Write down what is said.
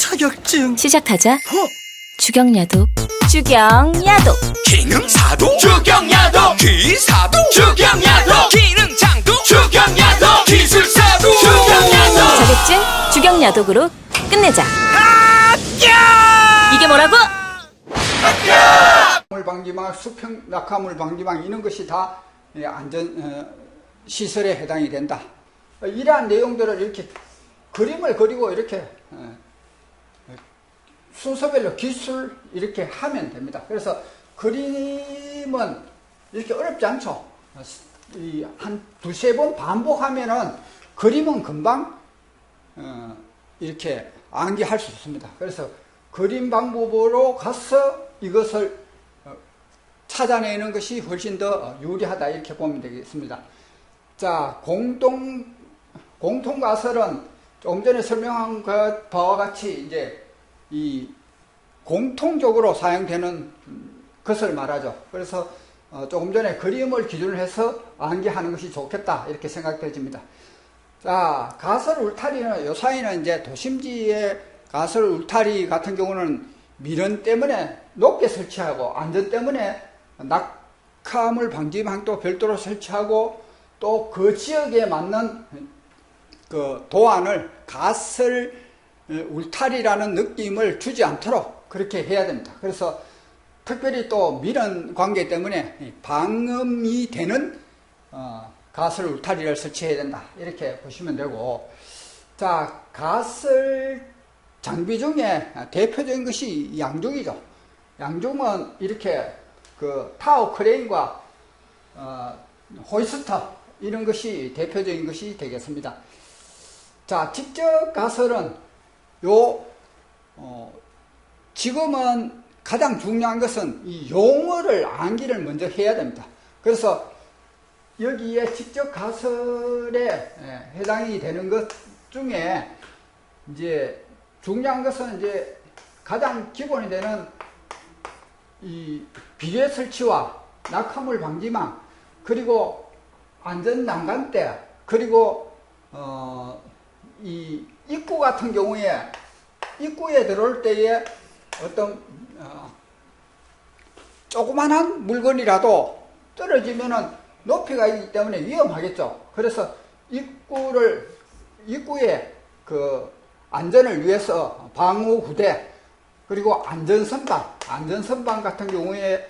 자격증 시작하자. 어? 주경야독. 주경야독. 기능사도 주경야도 기사도 주경야도 기능장도 주경야도 기술사도 주경야도 자격증 주경야독으로 끝내자. 이게 뭐라고? 물 방지망, 수평 낙하물 방지망 이런 것이 다 예, 안전 어, 시설에 해당이 된다. 어, 이러한 내용들을 이렇게 그림을 그리고 이렇게 어, 순서별로 기술 이렇게 하면 됩니다. 그래서 그림은 이렇게 어렵지 않죠. 한 두세 번 반복하면은 그림은 금방 어, 이렇게 암기할 수 있습니다. 그래서 그림 방법으로 가서 이것을 어, 찾아내는 것이 훨씬 더 유리하다 이렇게 보면 되겠습니다. 자, 공동 공통 가설은 조금 전에 설명한 것 바와 같이 이제 이 공통적으로 사용되는 음, 것을 말하죠. 그래서 어, 조금 전에 그림을 기준으로 해서 암기하는 것이 좋겠다 이렇게 생각되집니다. 자, 가설 울타리는 요사이는 이제 도심지의 가설 울타리 같은 경우는 미련 때문에 높게 설치하고 안전 때문에 낙하물 방지망도 별도로 설치하고 또 그 지역에 맞는 그 도안을 가설 울타리라는 느낌을 주지 않도록 그렇게 해야 됩니다. 그래서 특별히 또 미련 관계 때문에 이 방음이 되는 어, 가설 울타리를 설치해야 된다. 이렇게 보시면 되고, 자, 가설 장비 중에 대표적인 것이 양중이죠. 양중은 이렇게 그 타워 크레인과 어, 호이스터 이런 것이 대표적인 것이 되겠습니다. 자, 직접 가설은 요 어, 지금은 가장 중요한 것은 이 용어를 암기를 먼저 해야 됩니다. 그래서 여기에 직접 가설에 예, 해당이 되는 것 중에 이제 중요한 것은 이제 가장 기본이 되는 이 비례 설치와 낙하물 방지망 그리고 안전 난간대 그리고 어이 입구 같은 경우에 입구에 들어올 때에 어떤 어, 조그만한 물건이라도 떨어지면은 높이가 있기 때문에 위험하겠죠. 그래서 입구를 입구에 그 안전을 위해서 방호 구대 그리고 안전 선반, 안전 선반 같은 경우에